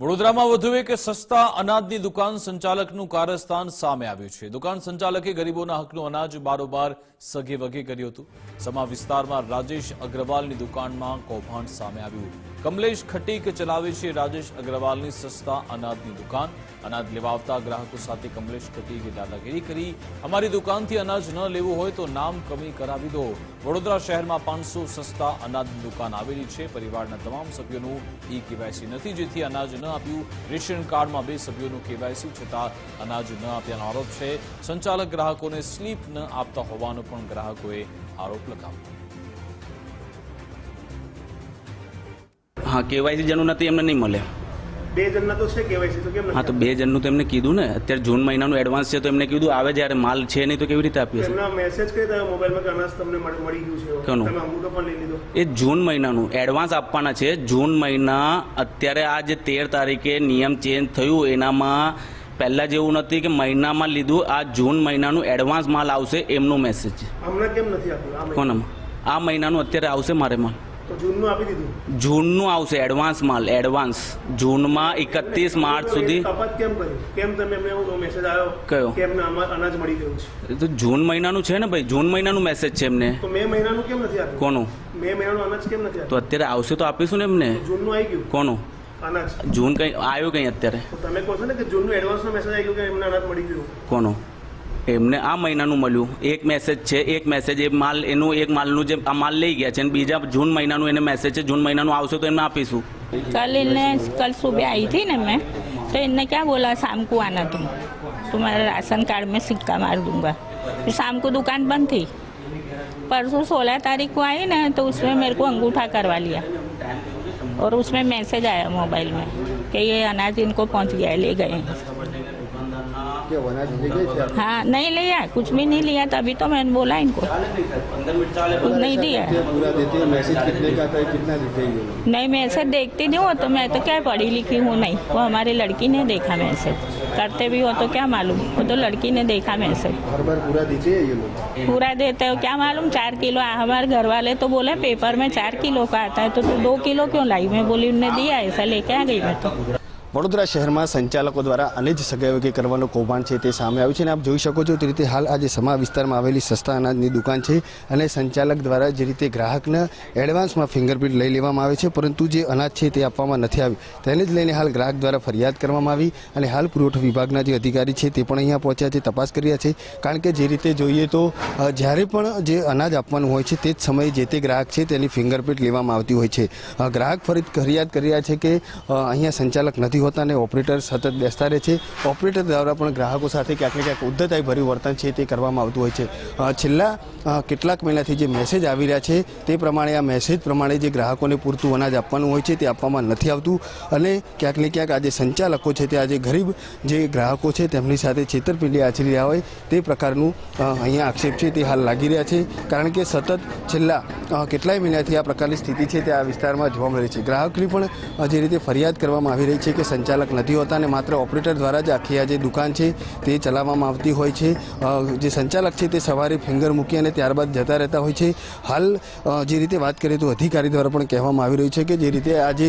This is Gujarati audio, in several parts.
વડોદરામાં વધુ એક સસ્તા અનાજની દુકાન સંચાલકનું કારસ્થાન સામે આવ્યું છે. દુકાન સંચાલકે ગરીબોના હકનું અનાજ બારોબાર સગે વગે કર્યું હતું. સમા વિસ્તારમાં રાજેશ અગ્રવાલની દુકાનમાં કૌભાંડ સામે આવ્યું. કમલેશ ખટીક ચલાવે છે રાજેશ અગ્રવાલની સસ્તા અનાજની દુકાન. અનાજ લેવા આવતા ગ્રાહકો સાથે કમલેશ ખટીકે દાદાગીરી કરી. અમારી દુકાનથી અનાજ ન લેવું હોય તો નામ કમી કરાવી દો. વડોદરા શહેરમાં પાંચસો સસ્તા અનાજની દુકાન આવેલી છે. પરિવારના તમામ સભ્યોનું ઈ કેવાયસી નથી, જેથી અનાજ ન આપ્યું. રેશન કાર્ડમાં બે સભ્યોનું કેવાયસી છતાં અનાજ ન આપ્યાનો આરોપ છે. સંચાલક ગ્રાહકોને સ્લીપ ન આપતા હોવાનો પણ ગ્રાહકોએ આરોપ લગાવ્યો. હા કેવાયસી જેનું નથી, એમને નહીં મળે. બે જણના તો છે કેવાયસી તો કેમ હા તો બે જણનું તો એમને કીધું ને. અત્યારે જૂન મહિનાનું એડવાન્સ છે તો એમને કીધું આવે જ્યારે માલ છે નહીં તો કેવી રીતે આપીએ એમના મેસેજ કરી મોબાઈલમાં કે અનાજ તમને મળી મળી ગયું છે. કોનું? તમે અંગૂઠો પણ લઈ લીધો. એ જૂન મહિનાનું. એડવાન્સ આપવાના છે. જૂન મહિના અત્યારે આ જે તેર તારીખે નિયમ ચેન્જ થયું. એનામાં પહેલાં જેવું નથી કે મહિનામાં લીધું. આ જૂન મહિનાનું એડવાન્સ માલ આવશે એમનું મેસેજ કોનામાં? આ મહિનાનું અત્યારે આવશે મારે માલ. તો જૂનનું આપી દીધું. જૂનનું આવશે એડવાન્સ માલ એડવાન્સ જૂનમાં એકત્રીસ માર્ચ સુધી. તપાસ કેમ કરી? કેમ તમે એમને એવો મેસેજ આવ્યો કયો? કે એમને અનાજ મળી ગયું છે? તો જૂન મહિનાનું છે ને ભાઈ? જૂન મહિનાનું મેસેજ છે એમને. તો મે મહિનાનું કેમ નથી આપ્યું? કોનું? મે મહિનાનું અનાજ કેમ નથી તો અત્યારે આવશે તો આપીશું ને એમને? જૂનનું આવી ગયું? કોનું? અનાજ. જૂન કઈ આવ્યું કઈ અત્યારે? તમે કહો છો ને કે જૂનનું એડવાન્સનો મેસેજ આવી ગયો કે એમને અનાજ મળી ગયું? કોનો? એમને આ મહિનાનું મળ્યું એક મેસેજ છે એક મેસેજ એ માલ એનું એક માલનું જે આ માલ લઈ ગયા છે અને બીજા જૂન મહિનાનું એને મેસેજ છે જૂન મહિનાનું આવશે તો એમને આપીશું कल इनने कल सुबह आई थी ना मैं तो इनने क्या बोला शाम को आना तुम तुम्हारे राशन कार्ड में सिक्का मार दूंगा फिर शाम को दुकान बंद थी परसों सोलह तारीख को आई ना तो उसमें मेरे को अंगूठा करवा लिया और उसमें मैसेज आया मोबाइल में कि ये अनाज इनको पहुंच गया है ले गए हैं क्या वो अनाज ले गए थे आप हाँ नहीं लिया कुछ भी नहीं लिया तभी तो मैंने बोला इनको। कुछ नहीं दिया क्या पूरा देते हैं मैसेज कितने का था कितना देते नहीं मैसेज देखती नहीं हो तो मैं तो क्या पढ़ी लिखी हूँ नहीं। वो हमारी लड़की ने देखा मैसेज। करते भी हो तो क्या मालूम? वो तो लड़की ने देखा मैसेज। हर बार पूरा देते हैं ये लोग? पूरा देते हो क्या मालूम? चार किलो हमारे घर वाले तो बोले पेपर में चार किलो का आता है तो तू दो किलो क्यों लाई? मैं बोली उनने दिया ऐसा लेके आ गई मैं तो। વડોદરા શહેરમાં સંચાલકો દ્વારા અનેજ સગાવકી કરવાનું કૌભાંડ છે તે સામે આવ્યું છે અને આપ જોઈ શકો છો તે રીતે હાલ આજે સમા વિસ્તારમાં આવેલી સસ્તા અનાજની દુકાન છે અને સંચાલક દ્વારા જે રીતે ગ્રાહકને એડવાન્સમાં ફિંગરપ્રિન્ટ લઈ લેવામાં આવે છે, પરંતુ જે અનાજ છે તે આપવામાં નથી આવ્યું. તેને જ લઈને હાલ ગ્રાહક દ્વારા ફરિયાદ કરવામાં આવી અને હાલ પુરવઠા વિભાગના જે અધિકારી છે તે પણ અહીંયા પહોંચ્યા છે, તપાસ કરી રહ્યા છે. કારણ કે જે રીતે જોઈએ તો જ્યારે પણ જે અનાજ આપવાનું હોય છે તે જ સમયે જે તે ગ્રાહક છે તેની ફિંગરપ્રિન્ટ લેવામાં આવતી હોય છે. ગ્રાહક ફરી ફરિયાદ કરી રહ્યા છે કે અહીંયા સંચાલક નથી હોતા અને ઓપરેટર સતત બેસતા રહે છે. ઓપરેટર દ્વારા પણ ગ્રાહકો સાથે ક્યાંક ને ક્યાંક ઉદ્ધતાઈ ભર્યું વર્તન છે તે કરવામાં આવતું હોય છે. છેલ્લા કેટલાક મહિનાથી જે મેસેજ આવી રહ્યા છે તે પ્રમાણે આ મેસેજ પ્રમાણે જે ગ્રાહકોને પૂરતું અનાજ આપવાનું હોય છે તે આપવામાં નથી આવતું. અને ક્યાંક ને ક્યાંક આજે સંચાલકો છે તે આજે ગરીબ જે ગ્રાહકો છે તેમની સાથે છેતરપિંડી આચરી રહ્યા હોય તે પ્રકારનું અહીંયા આક્ષેપ છે તે હાલ લાગી રહ્યા છે. કારણ કે સતત છેલ્લા કેટલાય મહિનાથી આ પ્રકારની સ્થિતિ છે તે આ વિસ્તારમાં જોવા મળે છે. ગ્રાહકની પણ જે રીતે ફરિયાદ કરવામાં આવી રહી છે કે સંચાલક નથી હોતા અને માત્ર ઓપરેટર દ્વારા જ આખી આ જે દુકાન છે તે ચલાવવામાં આવતી હોય છે. જે સંચાલક છે તે સવારે ફિંગર મૂકી અને ત્યારબાદ જતા રહેતા હોય છે. હાલ જે રીતે વાત કરીએ તો અધિકારી દ્વારા પણ કહેવામાં આવી રહ્યું છે કે જે રીતે આજે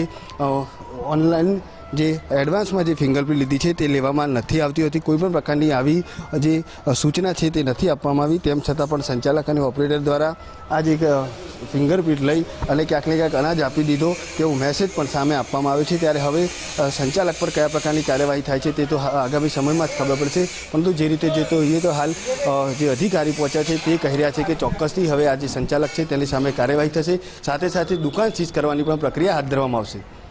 ઓનલાઈન જે એડવાન્સમાં જે ફિંગરપ્રિન્ટ લીધી છે તે લેવામાં નથી આવતી હોતી. કોઈપણ પ્રકારની આવી જે સૂચના છે તે નથી આપવામાં આવી. તેમ છતાં પણ સંચાલક અને ઓપરેટર દ્વારા આ જે ફિંગરપ્રિન્ટ લઈ અને ક્યાંક ને ક્યાંક અનાજ આપી દીધો. તેવો મેસેજ પણ સામે આપવામાં આવ્યો છે. ત્યારે હવે સંચાલક પર કયા પ્રકારની કાર્યવાહી થાય છે તે તો આગામી સમયમાં જ ખબર પડશે. પરંતુ જે રીતે જે તો એ તો હાલ જે અધિકારી પહોંચ્યા છે તે કહી રહ્યા છે કે ચોક્કસથી હવે આ જે સંચાલક છે તેની સામે કાર્યવાહી થશે. સાથે સાથે દુકાન સીઝ કરવાની પણ પ્રક્રિયા હાથ ધરવામાં આવશે.